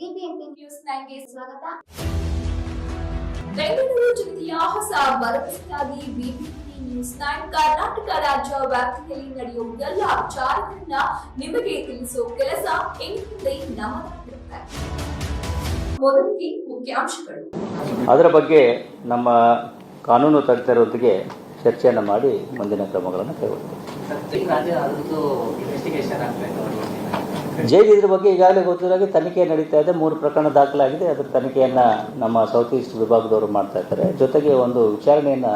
BBMP news ನೈನ್ಗೆ ಸ್ವಾಗತ. ಬೆಂಗಳೂರು ಜಿಲ್ಲೆಯ ಹೊಸ ಭರವಸೆಯಾಗಿ ಬಿಬಿಎಂಪಿ ನ್ಯೂಸ್ ನೈನ್ ಕರ್ನಾಟಕ ರಾಜ್ಯ ವ್ಯಾಪ್ತಿಯಲ್ಲಿ ನಡೆಯುವ ಎಲ್ಲ ವಿಚಾರಗಳನ್ನ ನಿಮಗೆ ತಿಳಿಸುವ ಕೆಲಸ ಇನ್ಮುಂದೆ ನಮ್ಮದಾಗಿರುತ್ತೆ ಮೊದಲಿಗೆ ಮುಖ್ಯಾಂಶಗಳು. ಅದರ ಬಗ್ಗೆ ನಮ್ಮ ಕಾನೂನು ತಜ್ಞರೊಂದಿಗೆ ಚರ್ಚೆಯನ್ನು ಮಾಡಿ ಮುಂದಿನ ಕ್ರಮಗಳನ್ನು ಕೈಗೊಳ್ತೇವೆ ಜೈಲು ಇದ್ರ ಬಗ್ಗೆ ಈಗಾಗಲೇ ಗೊತ್ತಿರೋಗೆ ತನಿಖೆ ನಡೀತಾ ಇದೆ. ಮೂರು ಪ್ರಕರಣ ದಾಖಲಾಗಿದೆ. ಅದರ ತನಿಖೆಯನ್ನು ನಮ್ಮ ಸೌತ್ ಈಸ್ಟ್ ವಿಭಾಗದವರು ಮಾಡ್ತಾ ಇದ್ದಾರೆ. ಜೊತೆಗೆ ಒಂದು ವಿಚಾರಣೆಯನ್ನು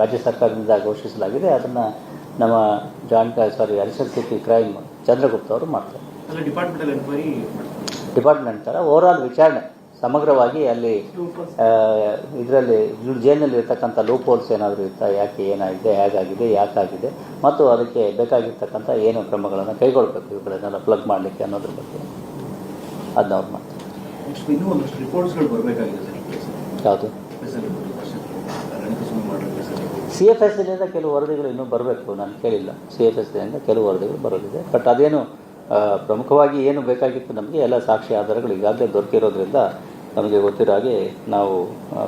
ರಾಜ್ಯ ಸರ್ಕಾರದಿಂದ ಘೋಷಿಸಲಾಗಿದೆ. ಅದನ್ನು ನಮ್ಮ ಜಾಯಿಂಟ್ ಸಾರಿ ಅರಿಸರ್ ಸಿಟಿ ಕ್ರೈಮ್ ಚಂದ್ರಗುಪ್ತ ಅವರು ಮಾಡ್ತಾರೆ. ಡಿಪಾರ್ಟ್ಮೆಂಟ್ ಥರ ಓವರಾಲ್ ವಿಚಾರಣೆ. ಸಮಗ್ರವಾಗಿ ಅಲ್ಲಿ ಇದರಲ್ಲಿ ಜೈನಲ್ಲಿ ಇರ್ತಕ್ಕಂಥ ಲೂಪ್ ಹೋಲ್ಸ್ ಏನಾದರೂ ಇರ್ತಾ ಯಾಕೆ ಏನಾಗಿದೆ? ಹೇಗಾಗಿದೆ? ಯಾಕಾಗಿದೆ? ಮತ್ತು ಅದಕ್ಕೆ ಬೇಕಾಗಿರ್ತಕ್ಕಂಥ ಏನು ಕ್ರಮಗಳನ್ನು ಕೈಗೊಳ್ಬೇಕು? ಇವುಗಳನ್ನೆಲ್ಲ ಪ್ಲಗ್ ಮಾಡಲಿಕ್ಕೆ ಅನ್ನೋದ್ರ ಬಗ್ಗೆ. ಅದನ್ನ ಅವ್ರು ಮಾಡ್ತಾರೆ. ಯಾವುದು? ಸಿ ಎಫ್ ಎಸ್ ಇಂದ ಕೆಲವು ವರದಿಗಳು ಇನ್ನೂ ಬರಬೇಕು. ನಾನು ಕೇಳಿಲ್ಲ. ಸಿ ಎಫ್ ಎಸ್ ಇಂದ ಕೆಲವು ವರದಿಗಳು ಬರೋದಿದೆ ಬಟ್ ಅದೇನು ಪ್ರಮುಖವಾಗಿ ಏನು ಬೇಕಾಗಿತ್ತು ನಮಗೆ? ಎಲ್ಲ ಸಾಕ್ಷಿ ಆಧಾರಗಳು ಈಗಾಗಲೇ ದೊರಕಿರೋದ್ರಿಂದ ನಮಗೆ ಗೊತ್ತಿರೋ ಹಾಗೆ ನಾವು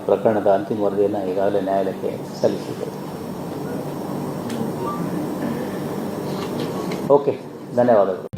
ಪ್ರಕರಣದ ಅಂತಿಮ ವರದಿಯನ್ನು ಈಗಾಗಲೇ ನ್ಯಾಯಾಲಯಕ್ಕೆ ಸಲ್ಲಿಸಿದ್ದೇವೆ. ಓಕೆ ಧನ್ಯವಾದಗಳು.